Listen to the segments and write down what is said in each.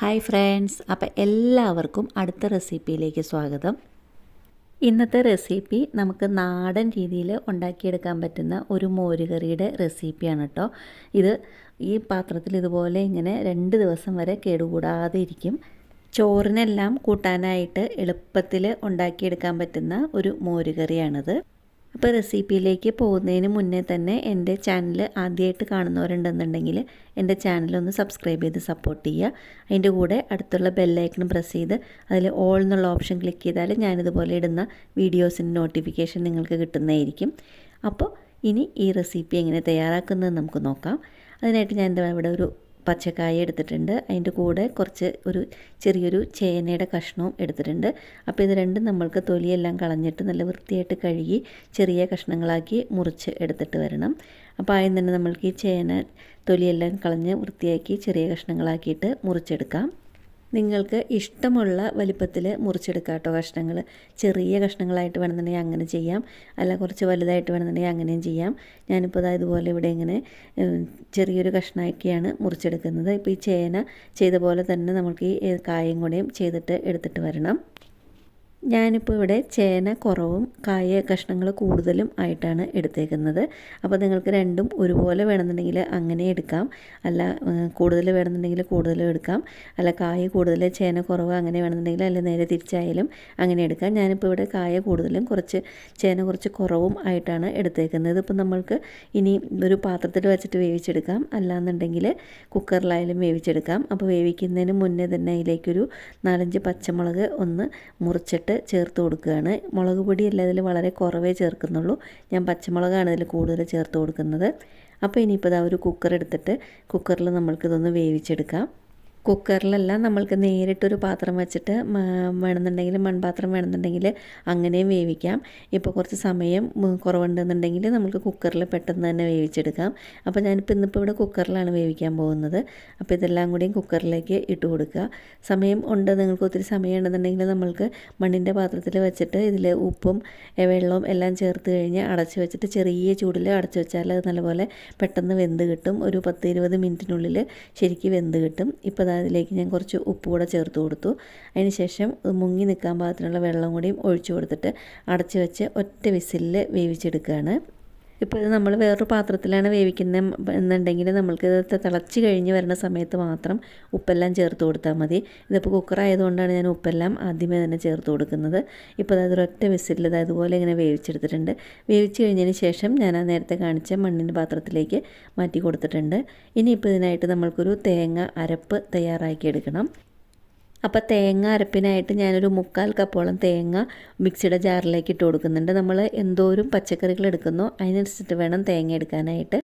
Hi friends അപ്പോൾ എല്ലാവർക്കും അടുത്ത റെസിപ്പിയിലേക്ക് സ്വാഗതം. ഇന്നത്തെ റെസിപ്പി നമുക്ക് നാടൻ രീതിയിൽ ഉണ്ടാക്കിയെടുക്കാൻ പറ്റുന്ന ഒരു മോരുകറിയുടെ റെസിപ്പിയാണ് കേട്ടോ ഇത് ഈ പാത്രത്തിൽ ഇതുപോലെ ഇങ്ങനെ രണ്ട് ദിവസം വരെ കേടുകൂടാതെ ഇരിക്കും. ചോറിനെല്ലാം കൂട്ടാനായിട്ട് എളുപ്പത്തിൽ ഉണ്ടാക്കിയെടുക്കാൻ പറ്റുന്ന ഒരു മോരുകറിയാണിത്. അപ്പോൾ റെസിപ്പിയിലേക്ക് പോകുന്നതിന് മുന്നേ തന്നെ എന്റെ ചാനൽ ആദ്യമായിട്ട് കാണുന്നവരുണ്ടെന്നുണ്ടെങ്കിൽ എന്റെ ചാനൽ ഒന്ന് സബ്സ്ക്രൈബ് ചെയ്ത് സപ്പോർട്ട് ചെയ്യുക. അതിന്റെ കൂടെ അടുത്തുള്ള ബെല്ലൈക്കൺ പ്രസ് ചെയ്ത് അതിൽ ഓൾ എന്നുള്ള ഓപ്ഷൻ ക്ലിക്ക് ചെയ്താൽ ഞാനിതുപോലെ ഇടുന്ന വീഡിയോസിന്റെ നോട്ടിഫിക്കേഷൻ നിങ്ങൾക്ക് കിട്ടുന്നതായിരിക്കും. അപ്പോൾ ഇനി ഈ റെസിപ്പി എങ്ങനെ തയ്യാറാക്കുന്നത് നമുക്ക് നോക്കാം. അതിനായിട്ട് ഞാൻ ഇവിടെ ഒരു പച്ചക്കായ എടുത്തിട്ടുണ്ട്. അതിന്റെ കൂടെ കുറച്ച് ഒരു ചെറിയൊരു ചേനയുടെ കഷ്ണവും എടുത്തിട്ടുണ്ട്. അപ്പോൾ ഇത് രണ്ടും നമ്മൾക്ക് തൊലിയെല്ലാം കളഞ്ഞിട്ട് നല്ല വൃത്തിയായിട്ട് കഴുകി ചെറിയ കഷ്ണങ്ങളാക്കി മുറിച്ച് എടുത്തിട്ട് വരണം. അപ്പോൾ ആദ്യം തന്നെ നമ്മൾക്ക് ഈ ചേന തൊലിയെല്ലാം കളഞ്ഞ് വൃത്തിയാക്കി ചെറിയ കഷ്ണങ്ങളാക്കിയിട്ട് മുറിച്ചെടുക്കാം. നിങ്ങൾക്ക് ഇഷ്ടമുള്ള വലിപ്പത്തിൽ മുറിച്ചെടുക്കാം കേട്ടോ കഷ്ണങ്ങൾ. ചെറിയ കഷ്ണങ്ങളായിട്ട് വേണമെന്നുണ്ടെങ്കിൽ അങ്ങനെ ചെയ്യാം. അല്ല കുറച്ച് വലുതായിട്ട് വേണമെന്നുണ്ടെങ്കിൽ അങ്ങനെയും ചെയ്യാം. ഞാനിപ്പോൾ അതായത് ഇതുപോലെ ഇവിടെ ഇങ്ങനെ ചെറിയൊരു കഷ്ണമാക്കിയാണ് മുറിച്ചെടുക്കുന്നത്. ഇപ്പോൾ ഈ ചേന ചെയ്ത പോലെ തന്നെ നമുക്ക് ഈ കായും കൂടെയും ചെയ്തിട്ട് എടുത്തിട്ട് വരണം. ഞാനിപ്പോൾ ഇവിടെ ചേന കുറവും കായ കഷ്ണങ്ങൾ കൂടുതലും ആയിട്ടാണ് എടുത്തേക്കുന്നത്. അപ്പോൾ നിങ്ങൾക്ക് രണ്ടും ഒരുപോലെ വേണമെന്നുണ്ടെങ്കിൽ അങ്ങനെ എടുക്കാം. അല്ല കൂടുതൽ വേണമെന്നുണ്ടെങ്കിൽ കൂടുതലും എടുക്കാം. അല്ല കായ കൂടുതൽ ചേന കുറവ് അങ്ങനെ വേണമെന്നുണ്ടെങ്കിൽ അല്ല നേരെ തിരിച്ചായാലും അങ്ങനെ എടുക്കാം. ഞാനിപ്പോൾ ഇവിടെ കായ കൂടുതലും കുറച്ച് ചേന കുറച്ച് കുറവും ആയിട്ടാണ് എടുത്തേക്കുന്നത്. ഇപ്പോൾ നമ്മൾക്ക് ഇനി ഒരു പാത്രത്തിൽ വെച്ചിട്ട് വേവിച്ചെടുക്കാം. അല്ലാന്നുണ്ടെങ്കിൽ കുക്കറിലായാലും വേവിച്ചെടുക്കാം. അപ്പോൾ വേവിക്കുന്നതിന് മുന്നേ തന്നെ അതിലേക്കൊരു നാലഞ്ച് പച്ചമുളക് ഒന്ന് മുറിച്ചിട്ട് ചേർത്ത് കൊടുക്കുകയാണ്. മുളക് പൊടിയല്ല ഇതിൽ വളരെ കുറവേ ചേർക്കുന്നുള്ളൂ. ഞാൻ പച്ചമുളകാണ് ഇതിൽ കൂടുതൽ ചേർത്ത് കൊടുക്കുന്നത്. അപ്പോൾ ഇനിയിപ്പോൾ ഇതാ ഒരു കുക്കർ എടുത്തിട്ട് കുക്കറിൽ നമ്മൾക്കിതൊന്ന് വേവിച്ചെടുക്കാം. കുക്കറിലല്ല നമ്മൾക്ക് നേരിട്ടൊരു പാത്രം വെച്ചിട്ട് വേണമെന്നുണ്ടെങ്കിൽ മൺപാത്രം വേണമെന്നുണ്ടെങ്കിൽ അങ്ങനെയും വേവിക്കാം. ഇപ്പോൾ കുറച്ച് സമയം കുറവുണ്ടെന്നുണ്ടെങ്കിൽ നമുക്ക് കുക്കറിൽ പെട്ടെന്ന് തന്നെ വേവിച്ചെടുക്കാം. അപ്പോൾ ഞാനിപ്പോൾ ഇന്നിപ്പോൾ ഇവിടെ കുക്കറിലാണ് വേവിക്കാൻ പോകുന്നത്. അപ്പോൾ ഇതെല്ലാം കൂടിയും കുക്കറിലേക്ക് ഇട്ട് കൊടുക്കുക. സമയം ഉണ്ട് നിങ്ങൾക്ക് ഒത്തിരി സമയം ഉണ്ടെന്നുണ്ടെങ്കിൽ നമ്മൾക്ക് മണ്ണിന്റെ പാത്രത്തിൽ വെച്ചിട്ട് ഇതിൽ ഉപ്പും വെള്ളവും എല്ലാം ചേർത്ത് കഴിഞ്ഞ് അടച്ച് വെച്ചിട്ട് ചെറിയ ചൂടിൽ അടച്ച് വെച്ചാൽ അത് നല്ലപോലെ പെട്ടെന്ന് വെന്ത് കിട്ടും. ഒരു പത്ത് ഇരുപത് മിനിറ്റിനുള്ളിൽ ശരിക്കും വെന്ത് കിട്ടും. ഇപ്പോൾ അതിലേക്ക് ഞാൻ കുറച്ച് ഉപ്പ് കൂടെ ചേർത്ത് കൊടുത്തു. അതിന് ശേഷം മുങ്ങി നിൽക്കാൻ പാകത്തിനുള്ള വെള്ളം കൂടിയും ഒഴിച്ചു കൊടുത്തിട്ട് അടച്ചു വെച്ച് ഒറ്റ വിസിലിൽ വേവിച്ചെടുക്കുകയാണ്. ഇപ്പോൾ ഇത് നമ്മൾ വേറൊരു പാത്രത്തിലാണ് വേവിക്കുന്നത് എന്നുണ്ടെങ്കിൽ നമ്മൾക്ക് തിളച്ച് കഴിഞ്ഞ് വരുന്ന സമയത്ത് മാത്രം ഉപ്പെല്ലാം ചേർത്ത് കൊടുത്താൽ മതി. ഇതിപ്പോൾ കുക്കർ ആയതുകൊണ്ടാണ് ഞാൻ ഉപ്പെല്ലാം ആദ്യമേ തന്നെ ചേർത്ത് കൊടുക്കുന്നത്. ഇപ്പോൾ അതായത് ഒരൊറ്റ വിസിലിൽ ഇത് അതുപോലെ ഇങ്ങനെ വേവിച്ചെടുത്തിട്ടുണ്ട്. വേവിച്ച് കഴിഞ്ഞതിന് ശേഷം ഞാൻ ആ നേരത്തെ കാണിച്ച മണ്ണിന്റെ പാത്രത്തിലേക്ക് മാറ്റി കൊടുത്തിട്ടുണ്ട്. ഇനിയിപ്പോൾ ഇതിനായിട്ട് നമ്മൾക്കൊരു തേങ്ങ അരപ്പ് തയ്യാറാക്കി എടുക്കണം അപ്പോൾ തേങ്ങ അരപ്പിനായിട്ട് ഞാനൊരു മുക്കാൽ കപ്പോളം തേങ്ങ മിക്സിയുടെ ജാറിലേക്ക് ഇട്ട് കൊടുക്കുന്നുണ്ട്. നമ്മൾ എന്തോരം പച്ചക്കറികൾ എടുക്കുന്നോ അതിനനുസരിച്ചിട്ട് വേണം തേങ്ങ എടുക്കാനായിട്ട്.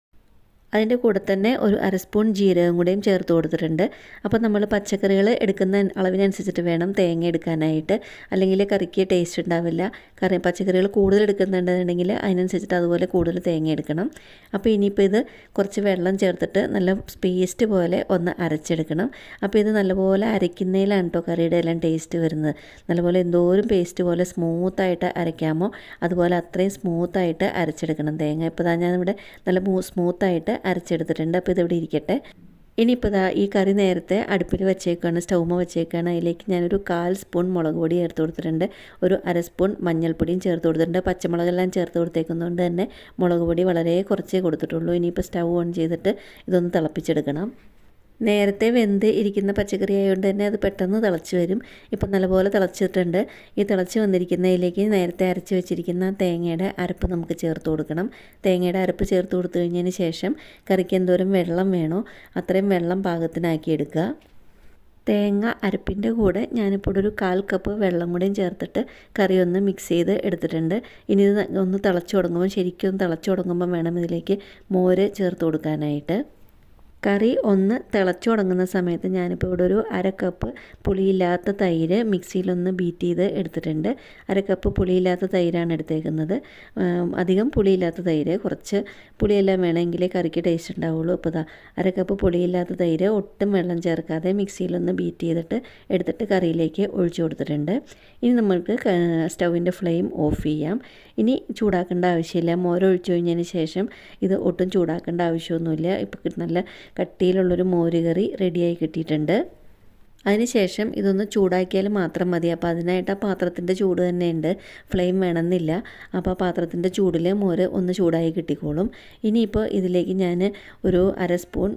അതിന്റെ കൂടെ തന്നെ ഒരു അര സ്പൂൺ ജീരകം കൂടെയും ചേർത്ത് കൊടുത്തിട്ടുണ്ട്. അപ്പോൾ നമ്മൾ പച്ചക്കറികൾ എടുക്കുന്ന അളവിനനുസരിച്ചിട്ട് വേണം തേങ്ങ എടുക്കാനായിട്ട്. അല്ലെങ്കിൽ കറിക്ക് ടേസ്റ്റ് ഉണ്ടാവില്ല. കറി പച്ചക്കറികൾ കൂടുതൽ എടുക്കുന്നുണ്ടെന്നുണ്ടെങ്കിൽ അതിനനുസരിച്ചിട്ട് അതുപോലെ കൂടുതൽ തേങ്ങ എടുക്കണം. അപ്പോൾ ഇനിയിപ്പോൾ ഇത് കുറച്ച് വെള്ളം ചേർത്തിട്ട് നല്ല പേസ്റ്റ് പോലെ ഒന്ന് അരച്ചെടുക്കണം. അപ്പോൾ ഇത് നല്ലപോലെ അരയ്ക്കുന്നതിലാണ് കേട്ടോ കറിയുടെ എല്ലാം ടേസ്റ്റ് വരുന്നത്. നല്ലപോലെ എന്തോരം പേസ്റ്റ് പോലെ സ്മൂത്തായിട്ട് അരയ്ക്കാമോ അതുപോലെ അത്രയും സ്മൂത്തായിട്ട് അരച്ചെടുക്കണം തേങ്ങ. ഇപ്പോൾ ഞാൻ ഇവിടെ നല്ല സ്മൂത്തായിട്ട് അരച്ചെടുത്തിട്ടുണ്ട്. അപ്പോൾ ഇതിവിടെ ഇരിക്കട്ടെ. ഇനിയിപ്പോൾ ഇതാ ഈ കറി നേരത്തെ അടുപ്പിൽ വെച്ചേക്കാണ് സ്റ്റൗമ വെച്ചേക്കാണ്. അതിലേക്ക് ഞാനൊരു കാൽ സ്പൂൺ മുളക് പൊടി ചേർത്ത് കൊടുത്തിട്ടുണ്ട്. ഒരു അര സ്പൂൺ മഞ്ഞൾപ്പൊടിയും ചേർത്ത് കൊടുത്തിട്ടുണ്ട്. പച്ചമുളകെല്ലാം ചേർത്ത് കൊടുത്തേക്കുന്നതുകൊണ്ട് തന്നെ മുളക് പൊടി വളരെ കുറച്ചേ കൊടുത്തിട്ടുള്ളൂ. ഇനിയിപ്പോൾ സ്റ്റൗ ഓൺ ചെയ്തിട്ട് ഇതൊന്ന് തിളപ്പിച്ചെടുക്കണം. നേരത്തെ വെന്ത് ഇരിക്കുന്ന പച്ചക്കറി ആയതുകൊണ്ട് തന്നെ അത് പെട്ടെന്ന് തിളച്ച് വരും. ഇപ്പം നല്ലപോലെ തിളച്ചിട്ടുണ്ട്. ഈ തിളച്ച് വന്നിരിക്കുന്നതിലേക്ക് നേരത്തെ അരച്ച് വെച്ചിരിക്കുന്ന തേങ്ങയുടെ അരപ്പ് നമുക്ക് ചേർത്ത് കൊടുക്കണം. തേങ്ങയുടെ അരപ്പ് ചേർത്ത് കൊടുത്തു കഴിഞ്ഞതിന് ശേഷം കറിക്ക് എന്തോരം വെള്ളം വേണോ അത്രയും വെള്ളം പാകത്തിനാക്കി എടുക്കുക. തേങ്ങ അരപ്പിന്റെ കൂടെ ഞാനിപ്പോൾ ഒരു കാൽ കപ്പ് വെള്ളം കൂടെയും ചേർത്തിട്ട് കറി ഒന്ന് മിക്സ് ചെയ്ത് എടുത്തിട്ടുണ്ട്. ഇനി ഇത് ഒന്ന് തിളച്ചു തുടങ്ങുമ്പോൾ ശരിക്കും തിളച്ച് തുടങ്ങുമ്പോൾ വേണം ഇതിലേക്ക് മോര് ചേർത്ത് കൊടുക്കാനായിട്ട്. കറി ഒന്ന് തിളച്ചു തുടങ്ങുന്ന സമയത്ത് ഞാനിപ്പോൾ ഇവിടെ ഒരു അര കപ്പ് പുളിയില്ലാത്ത തൈര് മിക്സിയിലൊന്ന് ബീറ്റ് ചെയ്ത് എടുത്തിട്ടുണ്ട്. അര കപ്പ് പുളിയില്ലാത്ത തൈരാണ് എടുത്തേക്കുന്നത്. അധികം പുളിയില്ലാത്ത തൈര് കുറച്ച് പുളിയെല്ലാം വേണമെങ്കിൽ കറിക്ക് ടേസ്റ്റ് ഉണ്ടാവുള്ളൂ. അപ്പോൾ ഇതാ അര കപ്പ് പുളിയില്ലാത്ത തൈര് ഒട്ടും വെള്ളം ചേർക്കാതെ മിക്സിയിലൊന്ന് ബീറ്റ് ചെയ്തിട്ട് എടുത്തിട്ട് കറിയിലേക്ക് ഒഴിച്ചു കൊടുത്തിട്ടുണ്ട്. ഇനി നമ്മൾക്ക് സ്റ്റൗവിന്റെ ഫ്ലെയിം ഓഫ് ചെയ്യാം. ഇനി ചൂടാക്കേണ്ട ആവശ്യമില്ല. മോരൊഴിച്ചു കഴിഞ്ഞതിന് ശേഷം ഇത് ഒട്ടും ചൂടാക്കേണ്ട ആവശ്യമൊന്നുമില്ല. ഇപ്പോൾ നല്ല കട്ടിയിലുള്ളൊരു മോരുകറി റെഡിയായി കിട്ടിയിട്ടുണ്ട്. അതിനുശേഷം ഇതൊന്ന് ചൂടാക്കിയാൽ മാത്രം മതി. അപ്പോൾ അതിനായിട്ട് ആ പാത്രത്തിന്റെ ചൂട് തന്നെ ഉണ്ട്. ഫ്ലെയിം വേണമെന്നില്ല. അപ്പോൾ ആ പാത്രത്തിന്റെ ചൂടിൽ മോര് ഒന്ന് ചൂടായി കിട്ടിക്കോളും. ഇനിയിപ്പോൾ ഇതിലേക്ക് ഞാൻ ഒരു അര സ്പൂൺ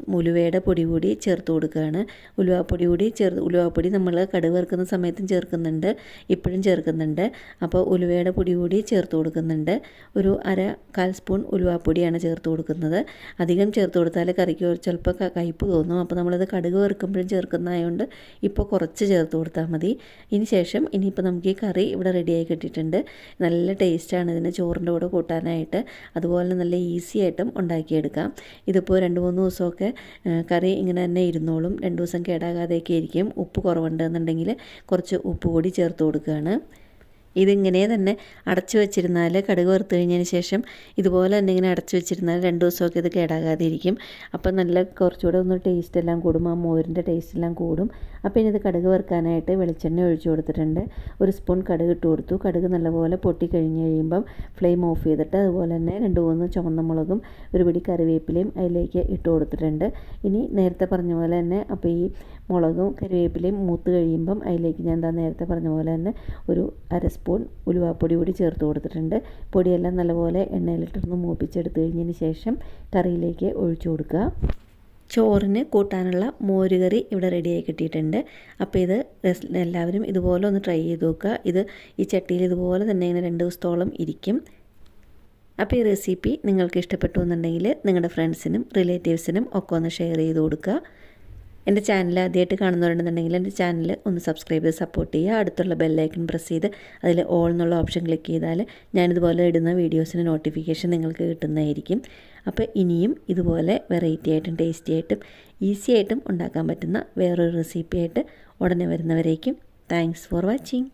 പൊടി കൂടി ചേർത്ത് കൊടുക്കുകയാണ്. ഉലുവാപ്പൊടി കൂടി ചേർ ഉലുവാപ്പൊടി നമ്മൾ കടുക് വറുക്കുന്ന സമയത്തും ചേർക്കുന്നുണ്ട്. ഇപ്പോഴും ചേർക്കുന്നുണ്ട്. അപ്പോൾ ഉലുവയുടെ പൊടി കൂടി ചേർത്ത് കൊടുക്കുന്നുണ്ട്. ഒരു അര കാൽ സ്പൂൺ ഉലുവാപ്പൊടിയാണ് ചേർത്ത് കൊടുക്കുന്നത്. അധികം ചേർത്ത് കൊടുത്താൽ കറിക്ക് ചിലപ്പോൾ കയ്പ്പ് തോന്നും. അപ്പോൾ നമ്മളത് കടുക് വറുക്കുമ്പോഴും ചേർക്കുന്നതായതുകൊണ്ട് ഇപ്പോൾ കുറച്ച് ചേർത്ത് കൊടുത്താൽ മതി. ഇനി ശേഷം ഇനിയിപ്പോൾ നമുക്ക് ഈ കറി ഇവിടെ റെഡിയായി കിട്ടിയിട്ടുണ്ട്. നല്ല ടേസ്റ്റാണ് ഇതിന് ചോറിന്റെ കൂടെ കൂട്ടാനായിട്ട്. അതുപോലെ നല്ല ഈസി ആയിട്ടും ഉണ്ടാക്കിയെടുക്കാം. ഇതിപ്പോൾ രണ്ട് മൂന്ന് ദിവസമൊക്കെ കറി ഇങ്ങനെ തന്നെ ഇരുന്നോളും. രണ്ട് ദിവസം കേടാകാതെയൊക്കെ ഇരിക്കും ഉപ്പ് കുറവുണ്ടെന്നുണ്ടെങ്കിൽ കുറച്ച് ഉപ്പ് കൂടി ചേർത്ത് കൊടുക്കുകയാണ്. ഇതിങ്ങനെ തന്നെ അടച്ചു വെച്ചിരുന്നാൽ കടുക് വറുത്ത് കഴിഞ്ഞതിന് ശേഷം ഇതുപോലെ തന്നെ ഇങ്ങനെ അടച്ചു വെച്ചിരുന്നാൽ രണ്ട് ദിവസമൊക്കെ ഇത് കേടാകാതിരിക്കും. അപ്പം നല്ല കുറച്ചുകൂടെ ഒന്ന് ടേസ്റ്റ് എല്ലാം കൂടും ആ മോരിന്റെ ടേസ്റ്റ് എല്ലാം കൂടും. അപ്പോൾ ഇനി ഇത് കടുക് വറുക്കാനായിട്ട് വെളിച്ചെണ്ണ ഒഴിച്ചു കൊടുത്തിട്ടുണ്ട്. ഒരു സ്പൂൺ കടുക് ഇട്ട് കൊടുത്തു. കടുക് നല്ലപോലെ പൊട്ടി കഴിഞ്ഞ് കഴിയുമ്പം ഫ്ലെയിം ഓഫ് ചെയ്തിട്ട് അതുപോലെ തന്നെ രണ്ട് മൂന്ന് ചുവന്ന മുളകും ഒരു പിടി കറിവേപ്പിലയും അതിലേക്ക് ഇട്ട് കൊടുത്തിട്ടുണ്ട്. ഇനി നേരത്തെ പറഞ്ഞ പോലെ തന്നെ അപ്പോൾ ഈ മുളകും കറിവേപ്പിലയും മൂത്ത് കഴിയുമ്പം അതിലേക്ക് ഞാൻ എന്താ നേരത്തെ പറഞ്ഞ പോലെ തന്നെ ഒരു അര സ്പൂൺ ഉലുവാപ്പൊടി കൂടി ചേർത്ത് കൊടുത്തിട്ടുണ്ട്. പൊടിയെല്ലാം നല്ലപോലെ എണ്ണയിലിട്ടൊന്ന് മൂപ്പിച്ചെടുത്ത് കഴിഞ്ഞതിന് ശേഷം കറിയിലേക്ക് ഒഴിച്ചു കൊടുക്കുക. ചോറിന് കൂട്ടാനുള്ള മോരുകറി ഇവിടെ റെഡിയായി കിട്ടിയിട്ടുണ്ട്. അപ്പോൾ ഇത് എല്ലാവരും ഇതുപോലെ ഒന്ന് ട്രൈ ചെയ്ത് നോക്കുക. ഇത് ഈ ചട്ടിയിൽ ഇതുപോലെ തന്നെ ഇങ്ങനെ രണ്ട് ദിവസത്തോളം ഇരിക്കും. അപ്പോൾ ഈ റെസിപ്പി നിങ്ങൾക്ക് ഇഷ്ടപ്പെട്ടു എന്നുണ്ടെങ്കിൽ നിങ്ങളുടെ ഫ്രണ്ട്സിനും റിലേറ്റീവ്സിനും ഒക്കെ ഒന്ന് ഷെയർ ചെയ്ത് കൊടുക്കുക. എന്റെ ചാനൽ ആദ്യമായിട്ട് കാണുന്നവരുണ്ടെന്നുണ്ടെങ്കിൽ എന്റെ ചാനൽ ഒന്ന് സബ്സ്ക്രൈബ് ചെയ്ത് സപ്പോർട്ട് ചെയ്യുക. അടുത്തുള്ള ബെല്ലൈക്കൺ പ്രസ് ചെയ്ത് അതിൽ ഓൾ എന്നുള്ള ഓപ്ഷൻ ക്ലിക്ക് ചെയ്താൽ ഞാനിതുപോലെ ഇടുന്ന വീഡിയോസിന് നോട്ടിഫിക്കേഷൻ നിങ്ങൾക്ക് കിട്ടുന്നതായിരിക്കും. അപ്പോൾ ഇനിയും ഇതുപോലെ വെറൈറ്റി ആയിട്ടും ടേസ്റ്റി ആയിട്ടും ഈസി ആയിട്ടും ഉണ്ടാക്കാൻ പറ്റുന്ന വേറൊരു റെസിപ്പി ആയിട്ട് ഉടനെ വരുന്നവരേക്കും. Thanks for watching